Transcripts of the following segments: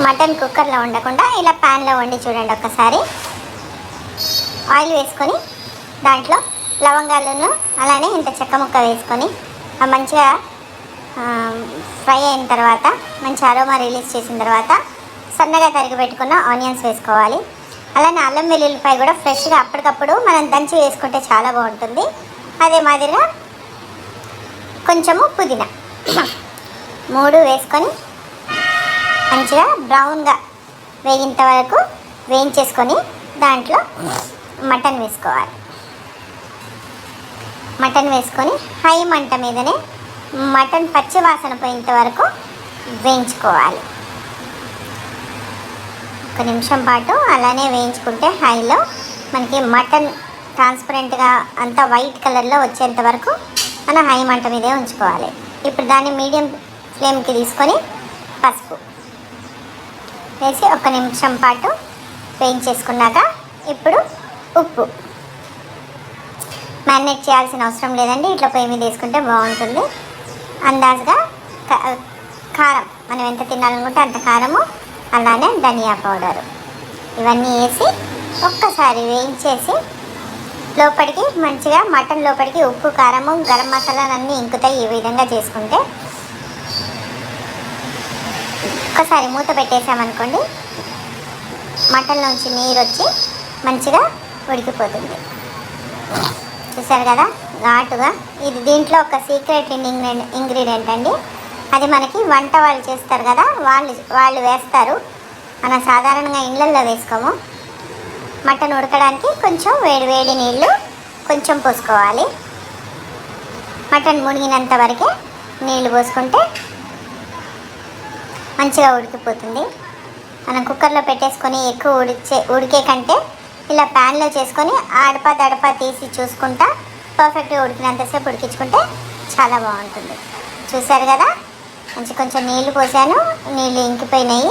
Mutton కుక్కర్లో వండకుండా ఇలా ప్యాన్లో వండి చూడండి ఒకసారి ఆయిల్ వేసుకొని దాంట్లో లవంగాలను అలానే ఇంత చెక్క ముక్క వేసుకొని మంచిగా ఫ్రై అయిన తర్వాత మంచి అరోమా రిలీజ్ చేసిన తర్వాత సన్నగా తరిగి పెట్టుకున్న ఆనియన్స్ వేసుకోవాలి. అలానే అల్లం వెల్లుల్లిపాయ కూడా ఫ్రెష్గా అప్పటికప్పుడు మనం దంచి వేసుకుంటే చాలా బాగుంటుంది. అదే మాదిరిగా కొంచెము పుదీనా. మూడు వేసుకొని మంచిగా బ్రౌన్గా వేగింత వరకు వేయించేసుకొని దాంట్లో మటన్ వేసుకోవాలి. మటన్ వేసుకొని హై మంట మీదనే మటన్ పచ్చి వాసన పోయేంత వరకు వేయించుకోవాలి. ఒక నిమిషం పాటు అలానే వేయించుకుంటే హైలో మనకి మటన్ ట్రాన్స్పరెంట్గా అంతా వైట్ కలర్లో వచ్చేంత వరకు మనం హై మంట మీదే ఉంచుకోవాలి. ఇప్పుడు దాన్ని మీడియం ఫ్లేమ్కి తీసుకొని పసుపు. వేసి ఒక నిమిషం పాటు వేయించేసుకున్నాక ఇప్పుడు ఉప్పు. మ్యారినేట్ చేయాల్సిన అవసరం లేదండి. ఇట్లా పొయ్యి మీద వేసుకుంటే బాగుంటుంది. అందాజుగా కారం. మనం ఎంత తినాలనుకుంటే అంత కారము అలానే ధనియా పౌడరు. ఇవన్నీ వేసి ఒక్కసారి వేయించేసి లోపలికి మంచిగా మటన్ లోపలికి ఉప్పు కారము గరం మసాలాలన్నీ ఇంకుతాయి ఈ విధంగా చేసుకుంటే ఒక్కసారి మూత పెట్టేసామనుకోండి మటన్లోంచి నీరు వచ్చి మంచిగా ఉడికిపోతుంది. చూసారు కదా? ఘాటుగా. ఇది దీంట్లో ఒక సీక్రెట్ ఇంగ్రీడియంట్ ఇంగ్రీడియంట్ అండి. అది మనకి వంట వాళ్ళు చేస్తారు కదా? వాళ్ళు వాళ్ళు వేస్తారు. మనం సాధారణంగా ఇళ్ళల్లో వేసుకోము. మటన్ ఉడకడానికి కొంచెం వేడి వేడి నీళ్ళు కొంచెం పోసుకోవాలి. మటన్ మునిగినంత వరకే నీళ్ళు పోసుకుంటే మంచిగా ఉడికిపోతుంది. మనం కుక్కర్లో పెట్టేసుకొని ఎక్కువ ఉడిచే ఉడికే కంటే ఇలా ప్యాన్లో చేసుకొని అడప దడప తీసి చూసుకుంటా పర్ఫెక్ట్గా ఉడికినంతసేపు ఉడికించుకుంటే చాలా బాగుంటుంది. చూసారు కదా? మంచి కొంచెం నీళ్ళు పోసాను. నీళ్ళు ఇంకిపోయినాయి.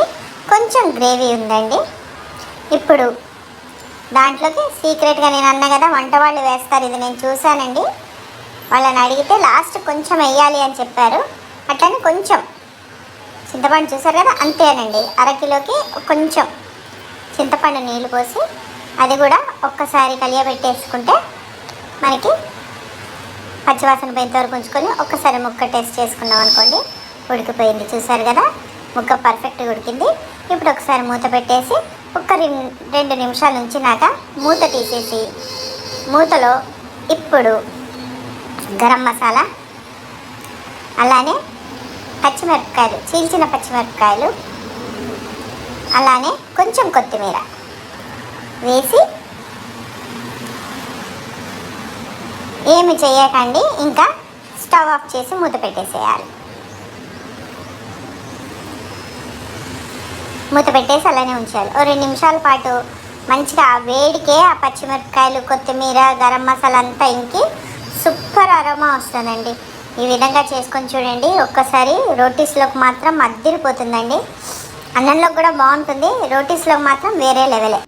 కొంచెం గ్రేవీ ఉందండి. ఇప్పుడు దాంట్లోకి సీక్రెట్గా నేను అన్నా కదా వంట వాళ్ళు వేస్తారు. ఇది నేను చూశానండి. వాళ్ళని అడిగితే లాస్ట్ కొంచెం వేయాలి అని చెప్పారు. అట్లనే కొంచెం చింతపండు చూసారు కదా అంతేనండి. అరకిలోకి కొంచెం చింతపండు నీళ్ళు పోసి అది కూడా ఒక్కసారి కలియబెట్టేసుకుంటే మనకి పచ్చివాసన పోయేంత వరకు ఉంచుకొని ఒక్కసారి ముక్క టేస్ట్ చేసుకున్నాం అనుకోండి ఉడికిపోయింది. చూసారు కదా ముక్క పర్ఫెక్ట్గా ఉడికింది. ఇప్పుడు ఒకసారి మూత పెట్టేసి ఒక్క రెండు నిమిషాలు ఉంచినాక మూత తీసేసి మూతలో ఇప్పుడు గరం మసాలా అలానే పచ్చిమిరపకాయలు చీల్చిన పచ్చిమిరపకాయలు అలానే కొంచెం కొత్తిమీర వేసి ఏమి చేయకండి ఇంకా స్టవ్ ఆఫ్ చేసి మూత పెట్టేసేయాలి. మూత పెట్టేసి అలానే ఉంచాలి. ఓ రెండు నిమిషాల పాటు మంచిగా ఆ వేడికే ఆ పచ్చిమిరపకాయలు కొత్తిమీర గరం మసాలా అంతా ఇంకి సూపర్ అరోమా వస్తుందండి. ఈ విధంగా చేసుకొని చూడండి. ఒక్కసారి రోటీస్లోకి మాత్రం అద్దిరిపోతుందండి. అన్నంలోకి కూడా బాగుంటుంది. రోటీస్లోకి మాత్రం వేరే లెవెలే.